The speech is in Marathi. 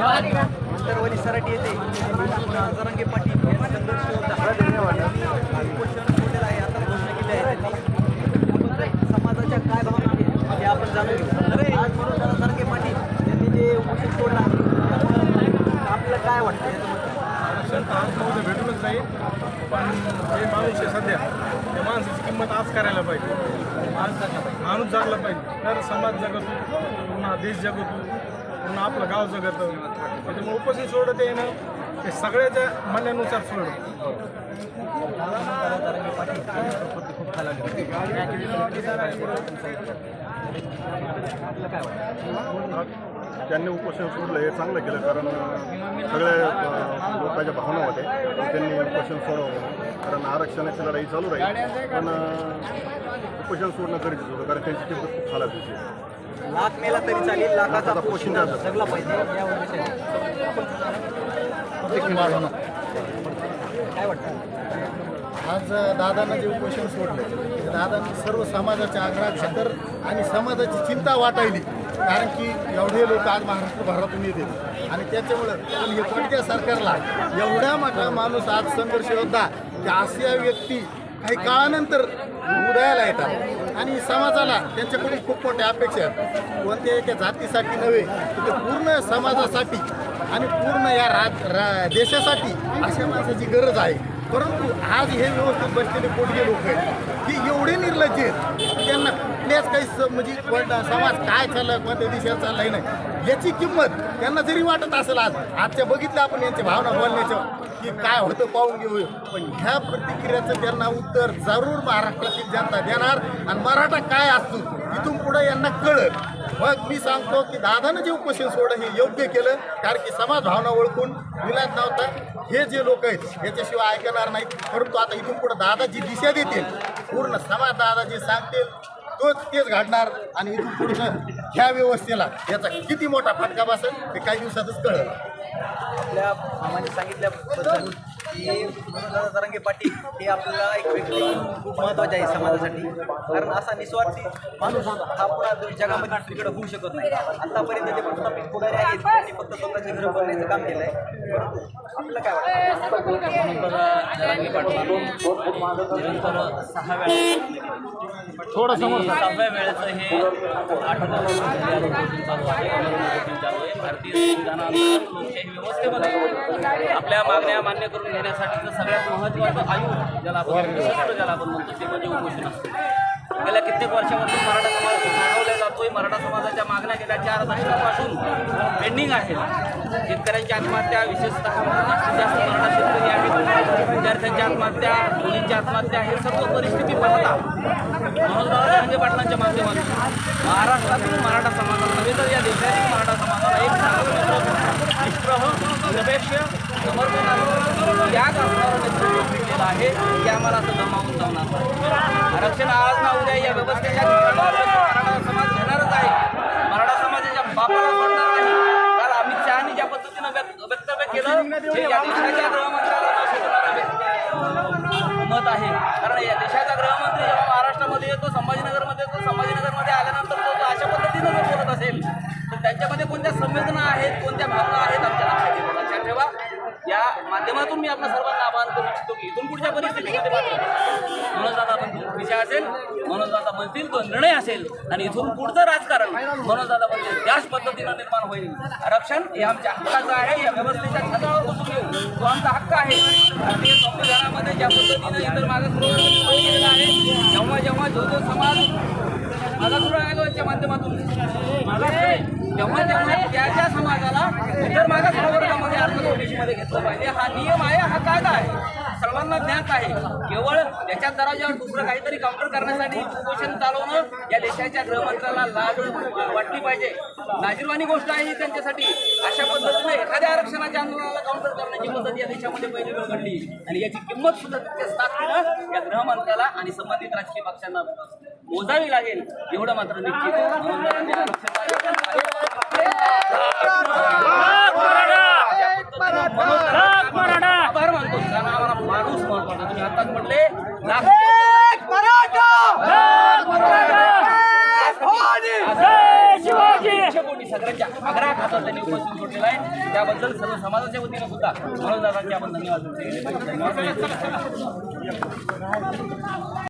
अंतरवली सराटी येते जरांगे पाटील यांचा संघर्ष होता आहे आता घोषणा केली आहे त्यांनी समाजाच्या काय भावना आहेत आपण जाणून घेऊ आज म्हणून जरांगे पाटील यांनी जे उपोषण आपल्याला काय वाटतं आरक्षण तर आज भेटूनच जाईल पण जे माणूस आहे सध्या त्या माणसाची किंमत आज करायला पाहिजे. आज माणूस जगला पाहिजे. तर समाज जगतो पुन्हा देश जगतो. पुन्हा आपलं गाव जगतं. त्याच्यामुळे म्हणजे उपोषण सोडत येणं हे सगळ्याच्या म्हणण्यानुसार सोडतं. त्यांनी उपोषण सोडलं हे चांगलं केलं कारण सगळ्या लोकांच्या भावना होत्या. त्यांनी उपोषण सोडवलं. कारण आरक्षणाची लढाई चालू राहील. पण उपोषण सोडणं गरजेचं होतं कारण त्यांची किंमत खूप खालावली होती लाख मेला तरी चालेल लाखाचा पोशिंदा जगला पाहिजे काय वाटतं? आज दादांना जे उपोषण सोडलं दादांनी सर्व समाजाच्या आग्रह खातर आणि समाजाची चिंता वाटायली. कारण की एवढे लोक आज महाराष्ट्रभरातून येते आणि त्याच्यामुळं पण हे कोणत्या सरकारला एवढा मोठा माणूस आज संघर्ष योद्धा की अशा व्यक्ती काही काळानंतर उदयाला येतात. आणि समाजाला त्यांच्याकडून खूप मोठ्या अपेक्षा आहेत. कोणत्या एका जातीसाठी नव्हे तर पूर्ण समाजासाठी आणि पूर्ण या राज रा देशासाठी अशा माणसाची गरज आहे. परंतु आज हे व्यवस्थित बसलेले पोटगे लोक आहेत की एवढे निर्लज्ज आहेत त्यांना कुठल्याच काही म्हणजे कोणता समाज काय चाललाय कोणत्या दिशेला चाललाय नाही. याची किंमत त्यांना जरी वाटत असेल आज आजच्या बघितलं आपण यांच्या भावना बोलण्याच्या की काय होतं पाहून घेऊ. पण ह्या प्रतिक्रियाचं त्यांना उत्तर जरूर महाराष्ट्रातील जनता देणार आणि मराठा काय असतो इथून पुढे यांना कळत मग मी सांगतो की दादानं जे उपोषण सोडलं हे योग्य केलं कारण की समाज भावना ओळखून विलास नव्हता. हे जे लोक आहेत याच्याशिवाय ऐकणार नाहीत. परंतु आता इथून पुढे दादा जी दिशा देतील. पूर्ण समाज दादा जे सांगतील तोच तेच घडणार. आणि इथून पुढचं ह्या व्यवस्थेला याचा किती मोठा फटका बसेल ते काही दिवसातच कळलं. आपल्या मामाने सांगितल्याबद्दल की जरांगे पाटील हे आपल्याला एक व्यक्ती खूप महत्त्वाचे आहे समाजासाठी. कारण असा निस्वार्थी माणूस हा पुन्हा जगामध्ये दुसरीकडे होऊ शकत नाही. आतापर्यंत जे प्रस्थापित पुढारी आहेत त्यांनी फक्त स्वतःचे घरं बनण्याचं काम केलं आहे आपल्याला काय वाटतं? सहा वेळा थोडं समोर. सहाव्या वेळेचं हे अमरनाथ चालू आहे भारतीय संविधान अंतर्गत लोकशाही व्यवस्थेमध्ये आपल्या मागण्या मान्य करून घेण्यासाठीचं सगळ्यात महत्त्वाचं आयुध ज्याला आपण शस्त्र ज्याला आपण म्हणतो ते म्हणजे उपोषण. असतं गेल्या कित्येक वर्षापासून मराठा समाज मागवला जातोय. मराठा समाजाच्या मागण्या गेल्या चार दशकापासून पेंडिंग आहेत. शेतकऱ्यांच्या आत्महत्या विशेषतः जास्तीत जास्त मराठा शेतकरी आहेत विद्यार्थ्यांच्या आत्महत्या मुलींच्या आत्महत्या हे सर्व परिस्थिती पाहता मनोजराव पाटलांच्या माध्यमातून महाराष्ट्रातील मराठा समाजाला नव्हे तर या देशातील मराठा समाजाला एक चांगलं निष्प्रह निरपेक्ष समर्पण या असणारं नेतृत्व भेटलेलं आहे की आम्हाला असं गमावून जाणार आरक्षण आज ना उद्या या व्यवस्थेच्या मराठा समाज घेणारच आहे. मराठा समाजाच्या बापाला सोडणार नाही. कारण अमित शहानी ज्या पद्धतीनं व्यक्त- वक्तव्य केलं हे या देशाच्या गृहमंत्र्याला मत आहे. कारण या देशाचा गृहमंत्री जेव्हा महाराष्ट्रामध्ये येतो संभाजीनगरमध्ये येतो संभाजीनगरमध्ये आल्यानंतर तो तो अशा पद्धतीनं जर बोलत असेल तर त्यांच्यामध्ये कोणत्या संवेदना आहेत कोणत्या भावना आहेत माध्यमातून मी आपल्या सर्वांना आवाहन करू इच्छितो की इथून पुढच्या परिस्थितीमध्ये मात्र मनोजदादा विषय असेल मनोजदादा म्हणतील तो निर्णय असेल आणि इथून पुढचं राजकारण मनोजदादा म्हणतील त्याच पद्धतीनं निर्माण होईल. आरक्षण हे आमच्या हक्काचं आहे या व्यवस्थेच्या छतावर बसून घेऊ तो आमचा हक्क आहे. भारतीय संविधानामध्ये ज्या पद्धतीनं इतर मागासवर्गाला केलेलं आहे जेव्हा जेव्हा जो जो समाज मागासवर्ग आयोगाच्या माध्यमातून जेव्हा जेव्हा त्या त्या समाजाला इतर मागासवर्गामध्ये मध्ये घेतलं पाहिजे. हा नियम आहे हा कायदा आहे. सर्वांना ज्ञात आहे. केवळ त्याच्या दराजावर दुसरं काहीतरी काउंटर करण्यासाठी उपोषण चालवणं या देशाच्या गृहमंत्र्याला लाज वाटली पाहिजे. लाजीरवाणी गोष्ट आहे ही त्यांच्यासाठी. अशा पद्धतीने एखाद्या आरक्षणाच्या आंदोलनाला काउंटर करण्याची पद्धत या देशामध्ये पहिली वेळ घडली आणि याची किंमत सुद्धा तितक्याच ताकदीनं या गृहमंत्र्याला आणि संबंधित राजकीय पक्षांना. मोजावी लागेल एवढं मात्र निश्चित म्हणून जरांगे आभार मानतो कारण आम्हाला माणूस महत्त्वाचा तुम्ही आताच म्हटले लाख शिवाजी! कोटी सगळ्या दादांच्या आग्रहाखातर त्यांनी उपस्थित सोडलेला आहे त्याबद्दल सर्व समाजाच्या वतीनं सुद्धा मनोज दादांचे आपण. धन्यवाद